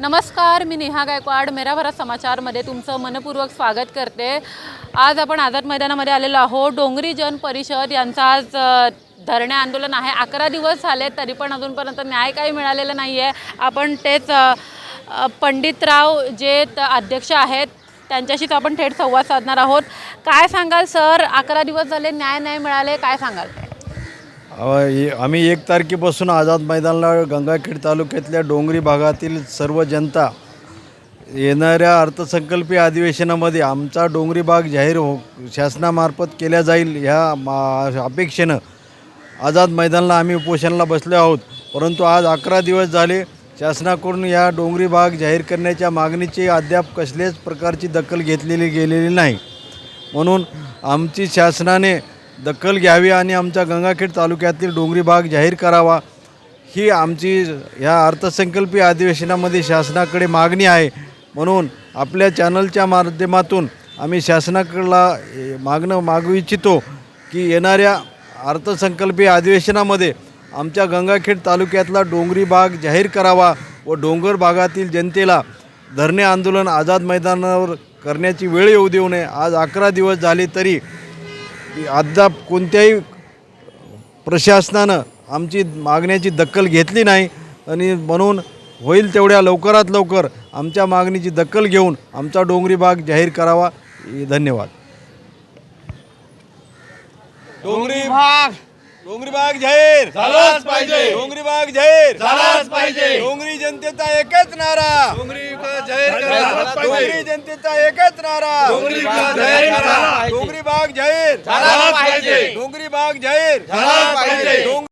नमस्कार मी नेहा गायकवाड मेराभरा समाचारमध्ये तुमचं मनपूर्वक स्वागत करते. आज आपण आझाद मैदानामध्ये आलेलो आहोत. डोंगरी जन परिषद यांचं आज धरणे आंदोलन आहे. अकरा दिवस झाले तरी पण अजूनपर्यंत न्याय काही मिळालेला नाही आहे आपण तेच पंडितराव जे त- अध्यक्ष आहेत त्यांच्याशीच आपण थेट संवाद साधणार आहोत. काय सांगाल सर? अकरा दिवस झाले न्याय नाही मिळाले काय सांगाल? आम्ही एक तारखेपासून आझाद मैदानाला गंगाखेड तालुक्यातल्या डोंगरी भागातील सर्व जनता येणाऱ्या अर्थसंकल्पीय अधिवेशनामध्ये आमचा डोंगरी भाग जाहीर हो शासनामार्फत केल्या जाईल ह्या मा- अपेक्षेनं आझाद मैदानाला आम्ही उपोषणाला बसलो आहोत. परंतु आज अकरा दिवस झाले शासनाकडून या डोंगरी भाग जाहीर करण्याच्या मागणीची अद्याप कसल्याच प्रकारची दखल घेतलेली गेलेली नाही. म्हणून आमची शासनाने दखल घ्यावी आणि आमच्या गंगाखेड तालुक्यातील डोंगरी भाग जाहीर करावा. ही आमची ह्या अर्थसंकल्पीय अधिवेशनामध्ये शासनाकडे मागणी आहे. म्हणून आपल्या चॅनलच्या माध्यमातून आम्ही शासनाकडला मागणं मागू इच्छितो की येणाऱ्या अर्थसंकल्पीय अधिवेशनामध्ये आमच्या गंगाखेड तालुक्यातला डोंगरी भाग जाहीर करावा व डोंगर भागातील जनतेला धरणे आंदोलन आझाद मैदानावर करण्याची वेळ येऊ देऊ नये. आज अकरा दिवस झाले तरी अद्याप कोणत्याही प्रशासनानं आमची मागण्याची दखल घेतली नाही. आणि म्हणून होईल तेवढ्या लवकरात लवकर आमच्या मागणीची दखल घेऊन आमचा डोंगरी भाग जाहीर करावा. धन्यवाद. डोंगरी भाग. डोंगरी भाग जाहीर. झालाच पाहिजे. डोंगरी भाग जाहीर. झालाच पाहिजे. डोंगरी जनतेचा एकच नारा. डोंगरी डोंगरी जनतेचा एकच नारा. डोंगरी का जाहीर डोंगरी भाग जाहीर. पाहिजे. डोंगरी भाग जाहीर. पाहिजे.